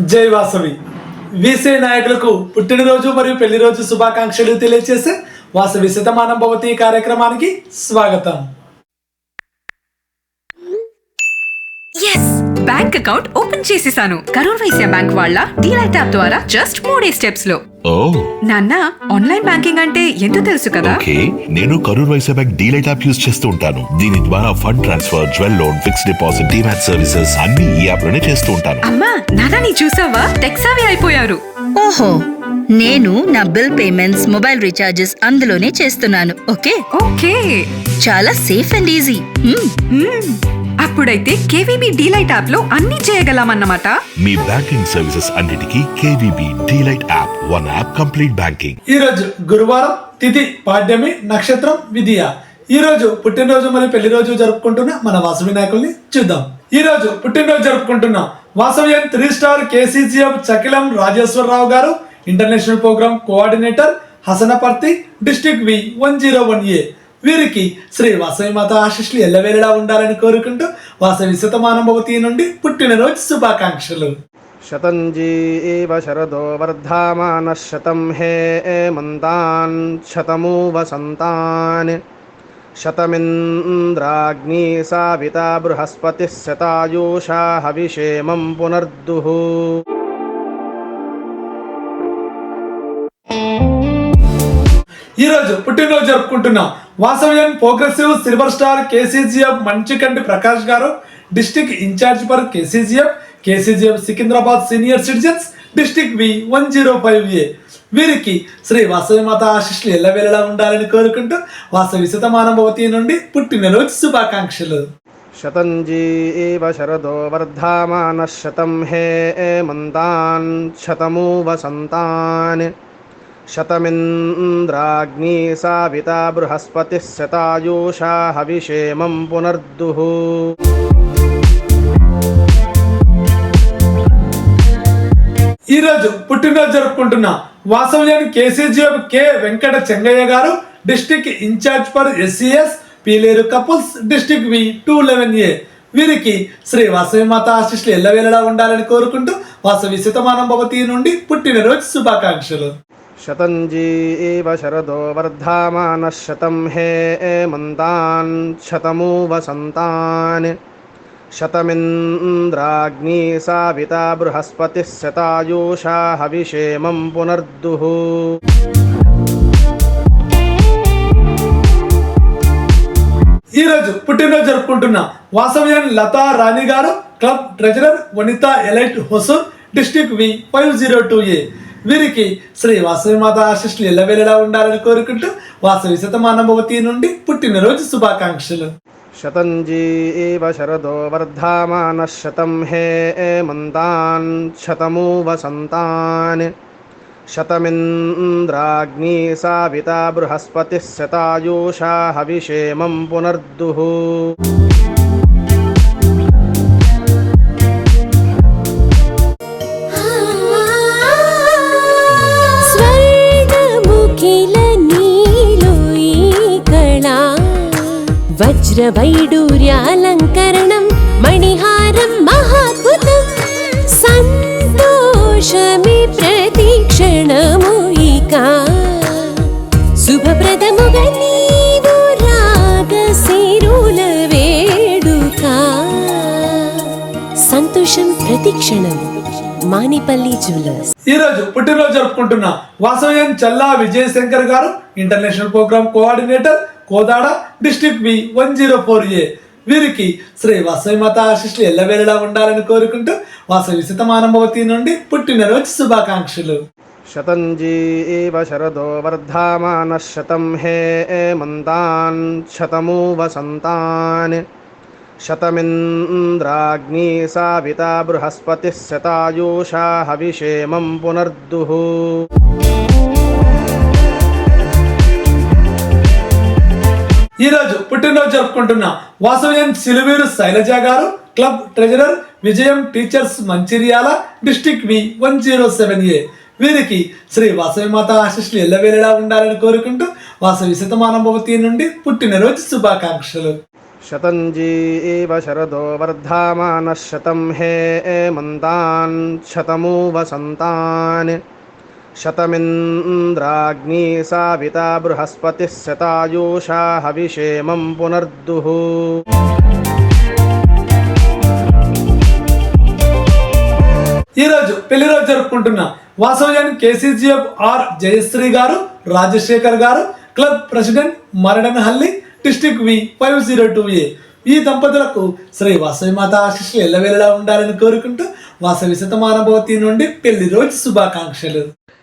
జై వాసవి. వీసీ నాయకులకు పుట్టినరోజు మరియు పెళ్ళి రోజు శుభాకాంక్షలు తెలియజేసే వాసవి శతమానం భవతి కార్యక్రమానికి స్వాగతం. ఎస్ బ్యాంక్ అకౌంట్ ఓపెన్ చేసేసాను. కరూర్ వైశ్య బ్యాంక్ వాళ్ళ డీలైట్ యాప్ ద్వారా జస్ట్ మూడే స్టెప్స్లో. నాన్న ఆన్లైన్ బ్యాంకింగ్ అంటే ఎంతో తెలుసు కదా? ఓకే నేను Karur Vysya bank delight app use చేస్తూ ఉంటాను. దీని ద్వారా fund transfer jewel loan fixed deposit demat services అన్ని ఈ యాప్లోనే చేస్తూ ఉంటాను. అమ్మా నాన్న నీ చూసావా? టెక్సావి అయిపోయారు. ఓహో నేను నా బిల్ పేమెంట్స్ మొబైల్ రీఛార్జెస్ అందులోనే చేస్తున్నాను. ఓకే? ఓకే. చాలా సేఫ్ అండ్ ఈజీ. అప్పుడైతే కేవీబీ డీలైట్ యాప్లో అన్ని చేయగలమన్నమాట. మీ బ్యాంకింగ్ సర్వీసెస్ అన్నిటికీ KVB delight app one app complete banking. ఈ రోజు గురువారం తిథి పాడ్యమి నక్షత్రం విధియ. ఈ రోజు పుట్టినరోజు మరియు పెళ్ళి రోజు జరుపుకుంటున్న మన వాసవి నాయకుల్ని చూద్దాం. ఈ రోజు పుట్టినరోజు జరుపుకుంటున్న వాసవ్యన్ three star KCCF Chakilam Rajeswararao గారు international program coordinator Hasanparthy district V one zero one A. వీరికి శ్రీ వాసవి మాత ఆశిష్లు ఎల్లవేళలా ఉండాలని కోరుకుంటూ వాసవి శతమానభవతి నుండి పుట్టినరోజు శుభాకాంక్షలు. శతంజీ శరదో వర్ధమాన శతం హే మంతాన్ శతమూ వసంతాన్ శతమింద్రాగ్ని సావిత బృహస్పతి శతాయూషా హవిషేమం పునర్దుః. ఈరోజు పుట్టినరోజు జరుపుకుంటున్నాం. వాసవ్యం progressive silver star KCGF Manchikanti Prakash గారు district incharge for KCGF KCGF Secunderabad senior citizens district V one zero five A. వీరికి శ్రీ వాసవి మాత ఆశిష్లు ఎల్లవేళలా ఉండాలని కోరుకుంటూ వాసవి శతమానభవతి నుండి పుట్టినరోజు శుభాకాంక్షలు. శతంజీవ శరదో వర్ధమాన శతం హే మంతాన్ శతమూ వసంతాన్ शतमिन्द्राग्नी साविता बृहस्पतिः शतायुषा हविषेमं पुनर्दुः ఈ రోజు పుట్టినరోజు జరుపుకుంటున్న వాసవ్యాన్ని KCGF K Venkata Chengaiah garu district incharge for SCS Pileru couples district V two eleven A వీరికి శ్రీ వాసవి మాత ఆశిష్లు ఎల్లవేళలా ఉండాలని కోరుకుంటూ వాసవి శతమానం భవతి నుండి పుట్టినరోజు శుభాకాంక్షలు शतञ्जीव शरदो वर्धामानः शतं हे एमन्तान् शतमु वसन्तान् शतमिन्द्राग्नी साविता बृहस्पतिः शतायुषा हविषेमं पुनर्दुः ఈ రోజు పుట్టినరోజు జరుపుకుంటున్న వాసవ్యాన్ Latha Rani garu club treasurer Vanitha elite Hosur district V five zero two A వీరికి శ్రీ వాసవి మాత ఆశిష్లు ఎల్లవెల్లలా ఉండాలని కోరుకుంటూ వాసవి శతమానభవతి నుండి పుట్టినరోజు శుభాకాంక్షలు. శతంజీవ శరదో వర్ధమాన శతం హే మంతాన్ శతమూ వసంతాన్ శతమింద్రాగ్ని సావిత బృహస్పతి శతాయూషా హవిషేమం పునర్దుహూ వజ్రవైడూర్యాలంకరణం మణిహారం మహాద్భుతం సంతోషమి ప్రతిక్షణము ఇక. శుభప్రదముగా నీవు రాగశిరుల వేడుక. సంతోషం ప్రతిక్షణం మానిపల్లి జ్యువెలర్స్. ఈ రోజు పుట్టినరోజు జరుపుకుంటున్న వాసవ్యాన్ చల్లా విజయశంకర్ గారు international program coordinator Kodad district B one zero four A. వీరికి శ్రీ వాసవి మాత ఆశిష్లు ఎల్లవేళలా ఉండాలని కోరుకుంటూ వాసవి సితమానభవతి నుండి పుట్టినరోజు శుభాకాంక్షలు. శతంజీ ఏవ శరదో వర్ధమాన శతం హే మంతాన్ శతమూ వసంతాన్ శతమింద్రాగ్ని సావిత బృహస్పతి శతాయూషా హవిషేమం పునర్దుః. ఈరోజు పుట్టినరోజు జరుపుకుంటున్న వాసవ్యం సిలువీరు శైలజ గారు club treasurer Vijayam teachers Mancherial district V one zero seven A. వీరికి శ్రీ వాసవి మాత ఆశిష్లు ఎల్లవేళలా ఉండాలని కోరుకుంటూ వాసవి శతమానభవతి నుండి పుట్టినరోజు శుభాకాంక్షలు. శతంజీవ శరదో వర్ధమాన శతం హే మంతాన్ శతమూ వసంతాన్ శతమింద్రాగ్నీ సావితా బృహస్పతి శతాయూషా హవిషేమం పునర్దుః. ఈ రోజు పెళ్ళి రోజు జరుపుకుంటున్న వాసవ్యాన్ కేసీజీఎఫ్ ఆర్ జయశ్రీ గారు రాజశేఖర్ గారు club president Maradanahalli district V five zero two A. ఈ దంపతులకు శ్రీ వాసవి మాత ఆశీస్సులు ఎల్లవేళలా ఉండాలని కోరుకుంటూ వాసవి శతమానభవతి నుండి పెళ్ళి రోజు శుభాకాంక్షలు.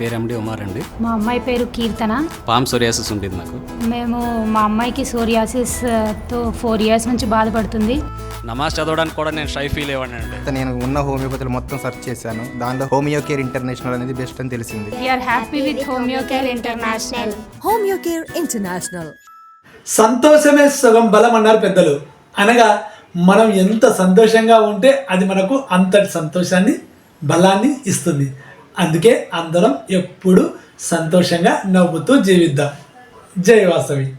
పేరు ఎండి ఉమార్ అండి. మా అమ్మాయి పేరు కీర్తన. పామ్ సోరియాసిస్ ఉంటుంది నాకు మేము మా అమ్మాయికి సోరియాసిస్తో ఫోర్ ఇయర్స్ నుంచి బాధపడుతుంది. నమాజ్ చదవడానికి కూడా నేను షై ఫీల్ అయ్యాను నేను ఉన్న హోమియోపతిలో మొత్తం సెర్చ్ చేశాను. దానిలో హోమియో కేర్ ఇంటర్నేషనల్ అనేది బెస్ట్ అని తెలిసింది. We are happy with homeo care international homeo care international సంతోషమే సగం బలం అన్నారు పెద్దలు. అనగా మనం ఎంత సంతోషంగా ఉంటే అది మనకు అంతటి సంతోషాన్ని బలాన్ని ఇస్తుంది. అందుకే అందరం ఎప్పుడు సంతోషంగా నవ్వుతూ జీవిద్దాం. జై వాసవి.